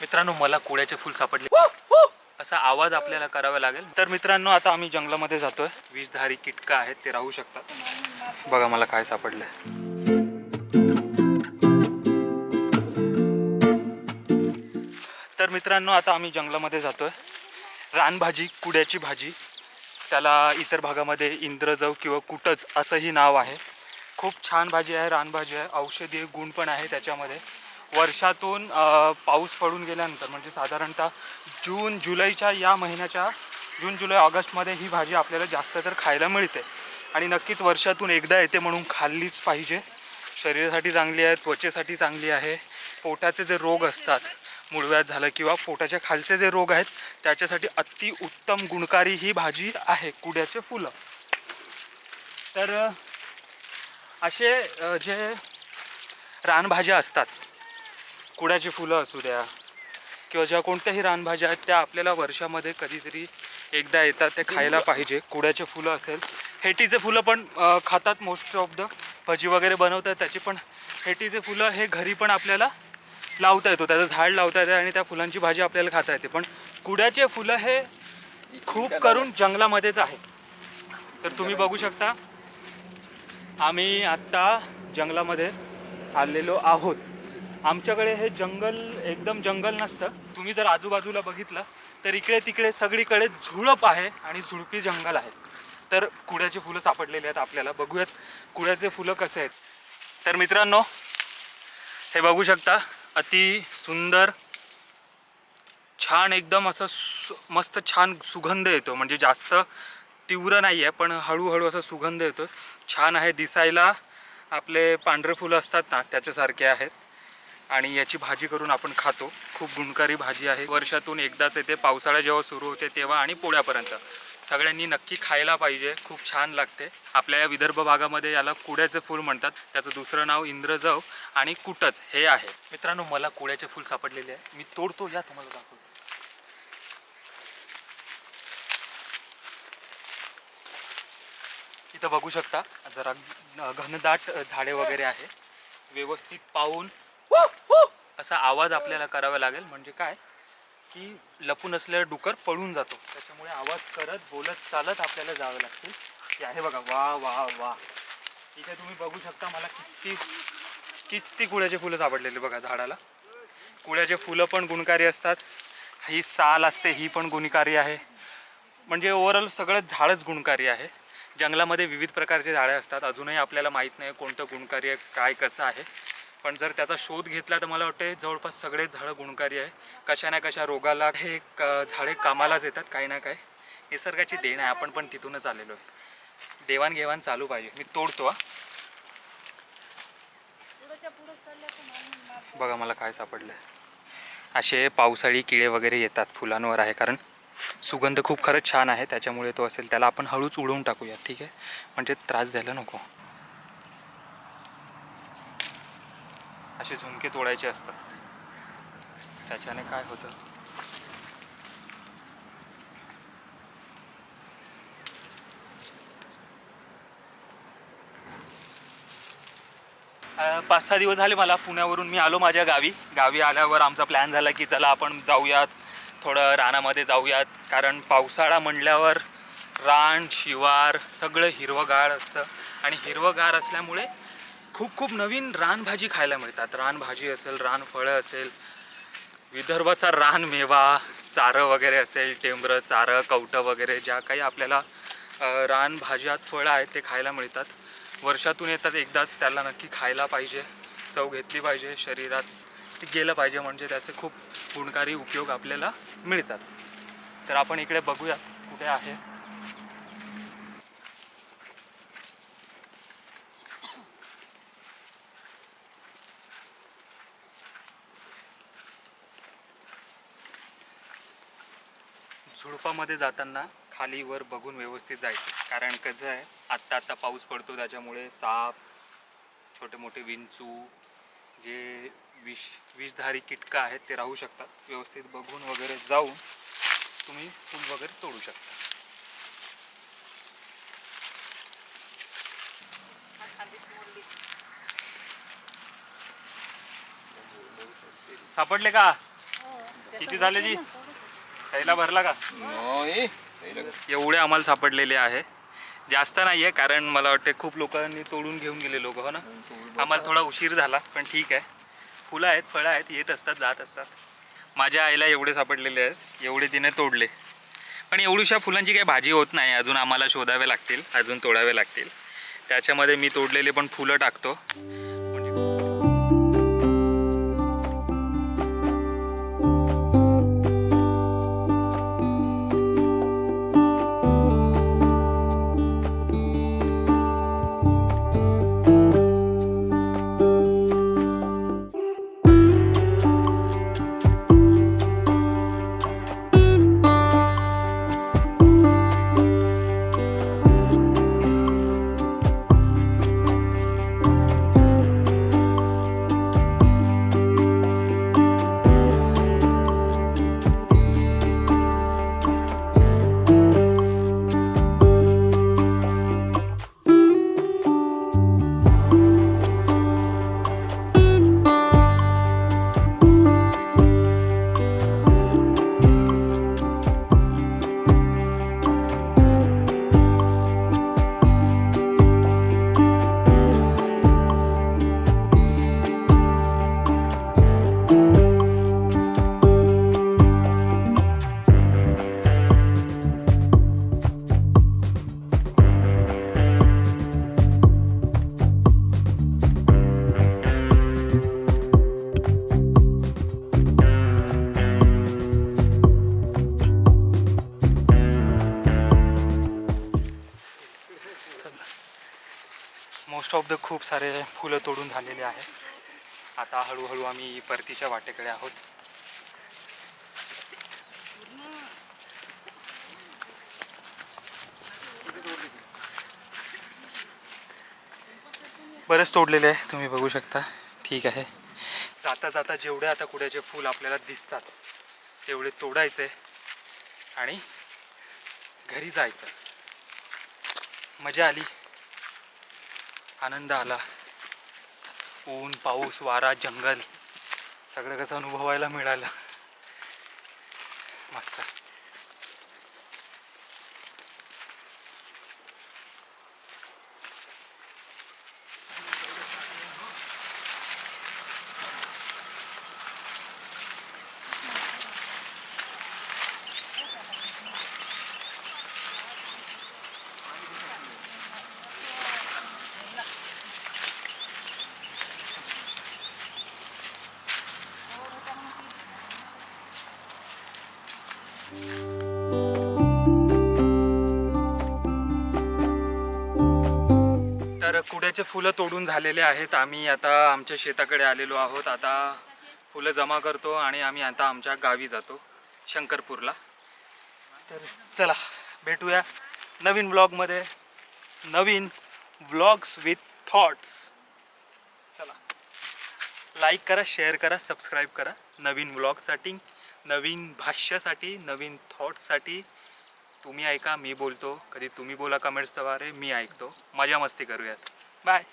मित्रांनो मला कोळ्याचे फुल सापडले. असा आवाज आपल्याला करावा लागेल. तर मित्रांनो आता आम्ही जंगलामध्ये जातोय. विषधारी कीटक आहेत ते राहू शकतात. बघा मला काय सापडलंय. तर मित्रांनो आता आम्ही जंगलामध्ये जातोय. रानभाजी कुड्याची भाजी. त्याला इतर भागामध्ये इंद्रजव किंवा कुटच असंही नाव आहे. खूप छान भाजी आहे रानभाजी आहे. औषधी गुण पण आहे त्याच्यामध्ये. वर्षातून पाऊस पडून गेल्यानंतर म्हणजे साधारणतः जून जुलैच्या या महिन्याच्या जून जुलै ऑगस्टमध्ये ही भाजी आपल्याला जास्त तर खायला मिळते. आणि नक्कीच वर्षातून एकदा येते म्हणून खाल्लीच पाहिजे. शरीरासाठी चांगली आहे त्वचेसाठी चांगली आहे. पोटाचे जे रोग असतात मुळव्यात झालं किंवा पोटाच्या खालचे जे रोग आहेत त्याच्यासाठी अति उत्तम गुणकारी ही भाजी आहे कुड्याचे फुलं. तर असे जे रानभाज्या असतात कुड्याची फुलं असू द्या किंवा ज्या कोणत्याही रानभाज्या आहेत त्या आपल्याला वर्षामध्ये कधीतरी एकदा येतात ते खायला पाहिजे. कुड्याचे फुलं असेल. हेटीचे फुलं पण खातात मोस्ट ऑफ द भजी वगैरे बनवतात त्याची पण हेटीचे फुलं हे घरी पण आपल्याला लावता येतो. त्याचं झाड लावता येतं आणि त्या फुलांची भाजी आपल्याला खाता येते. पण कुड्याचे फुलं हे खूप करून जंगलामध्येच आहे. तर तुम्ही बघू शकता आम्ही आत्ता जंगलामध्ये आलेलो आहोत. आमच्याकडे हे जंगल एकदम जंगल नसतं. तुम्ही जर आजूबाजूला बघितलं तर इकडे तिकडे सगळीकडे झुळप आहे आणि झुडपी जंगल आहे. तर कुड्याची फुलं सापडलेली आहेत आपल्याला. बघूयात कुड्याचे फुलं कसे आहेत. तर मित्रांनो हे बघू शकता अति सुंदर छान एकदम असं सु मस्त छान सुगंध येतो. म्हणजे जास्त तीव्र नाही आहे पण हळूहळू असा सुगंध येतो छान आहे दिसायला. आपले पांढरे फुलं असतात ना त्याच्यासारखे आहेत. आणि याची भाजी करून आपण खातो. खूप गुणकारी भाजी आहे. वर्षातून एकदाच येते. पावसाळा जेव्हा सुरू होते तेव्हा आणि पोळ्यापर्यंत. सगळ्यांनी नक्की खायला पाहिजे. खूप छान लागते. आपल्या या विदर्भ भागामध्ये याला कुड्याचे फूल म्हणतात. त्याचं दुसरं नाव इंद्रजव आणि कुटच हे आहे. मित्रांनो मला कुड्याचे फूल सापडलेले आहे. मी तोडतो या तुम्हाला दाखवतो. इथं बघू शकता जरा घनदाट झाडे वगैरे आहे. व्यवस्थित पाहून असा आवाज आपल्याला करावा लागेल. म्हणजे काय? की लपून असलेला डुकर पळून जातो. त्याच्यामुळे आवाज करत बोलत चालत आपल्याला जावं लागते. हे आहे बघा. वा वा वा. इथे तुम्ही बघू शकता मला किती किती कुळ्याचे फुलं सापडलेले बघा झाडाला. कुळ्याचे फुलं पण गुणकारी असतात. ही साल असते ही पण गुणकारी आहे. म्हणजे ओव्हरऑल सगळं झाडच गुणकारी आहे. जंगलामध्ये विविध प्रकारचे झाडे असतात. अजूनही आपल्याला माहीत नाही कोणतं गुणकारी आहे काय कसं आहे. पण जर त्याचा शोध घेतला तर मला वाटते जवळपास सगळे झाडं गुणकारी आहे. कशा ना कशा रोगाला हे झाडे कामालाच येतात काही ना काही. निसर्गाची देण आहे. आपण पण तिथूनच आलेलो आहे. देवाणघेवाण चालू पाहिजे. मी तोडतो बघा मला काय सापडलं असे पावसाळी किडे वगैरे येतात फुलांवर आहे. कारण सुगंध खूप खरंच छान आहे. त्याच्यामुळे तो असेल. त्याला आपण हळूच उडवून टाकूया. ठीक आहे? म्हणजे त्रास द्यायला नको. असे झुमके तोडायचे असतात. त्याच्याने काय होतं? पाच सहा दिवस झाले मला पुण्यावरून. मी आलो माझ्या गावी. गावी आल्यावर आमचा प्लॅन झाला की चला आपण जाऊयात. थोडं रानामध्ये जाऊयात. कारण पावसाळा म्हणल्यावर रान शिवार सगळं हिरवंगार असतं. आणि हिरवंगार असल्यामुळे खूप खूप नवीन रानभाजी खायला मिळतात. रानभाजी असेल रानफळं असेल विदर्भाचा रानमेवा चारं वगैरे असेल टेंबरं चारं कवटं वगैरे ज्या काही आपल्याला रानभाज्यात फळं आहेत ते खायला मिळतात. वर्षातून येतात एकदाच त्याला नक्की खायला पाहिजे चव घेतली पाहिजे शरीरात ते गेलं पाहिजे म्हणजे त्याचे खूप गुणकारी उपयोग आपल्याला मिळतात. तर आपण इकडे बघूया कुठे आहे. झुडपामध्ये जाताना खाली वर बघून व्यवस्थित जायचं. कारण कसं आहे आत्ता आत्ता पाऊस पडतो त्याच्यामुळे साप छोटे मोठे विंचू जे विष विषधारी कीटकं आहेत ते राहू शकतात. व्यवस्थित बघून वगैरे जाऊन तुम्ही फूल वगैरे तोडू शकता. सापडले का? किती झाले जी? थैला भरला का? नाही एवढे आम्हाला सापडलेले आहे. जास्त नाही आहे कारण मला वाटते खूप लोकांनी तोडून घेऊन गेले लोक हो ना? आम्हाला थोडा उशीर झाला पण ठीक आहे. फुलं आहेत फळं आहेत येत असतात जात असतात. माझ्या आईला एवढे सापडलेले आहेत एवढे तिने तोडले. पण एवढ्याशा फुलांची काही भाजी होत नाही अजून आम्हाला शोधावे लागतील अजून तोडावे लागतील. त्याच्यामध्ये मी तोडलेले पण फुलं टाकतो. म्हणजे ऑफ द खूप सारे फुलं तोडून झालेले आहेत. आता हळूहळू आम्ही परतीच्या वाटेकडे आहोत. बरेच तोडलेले आहे तुम्ही बघू शकता. ठीक आहे. जाता जाता जेवढे आता कुड्याचे फूल आपल्याला दिसतात तेवढे तोडायचे आणि घरी जायचं. मजा आली. आनंद आला ऊन पाऊस वारा जंगल सगळं कसं अनुभवायला मिळालं. मस्त. कुड्याचे फुलं तोडून झालेले आहेत. आम्ही आता आमच्या शेताकडे आलेलो आहोत. आता फुलं जमा करतो आणि आम्ही आता आमच्या गावी जातो शंकरपूरला. तर चला भेटूया नवीन ब्लॉगमध्ये नवीन व्लॉग्स विथ थॉट्स चला लाईक करा शेअर करा सबस्क्राईब करा. नवीन व्लॉगसाठी नवीन भाष्यासाठी नवीन थॉट्ससाठी तुम्ही ऐका मी बोलतो. कधी तुम्ही बोला कमेंट्सद्वारे मी ऐकतो. मजा मस्ती करूयात. Bye.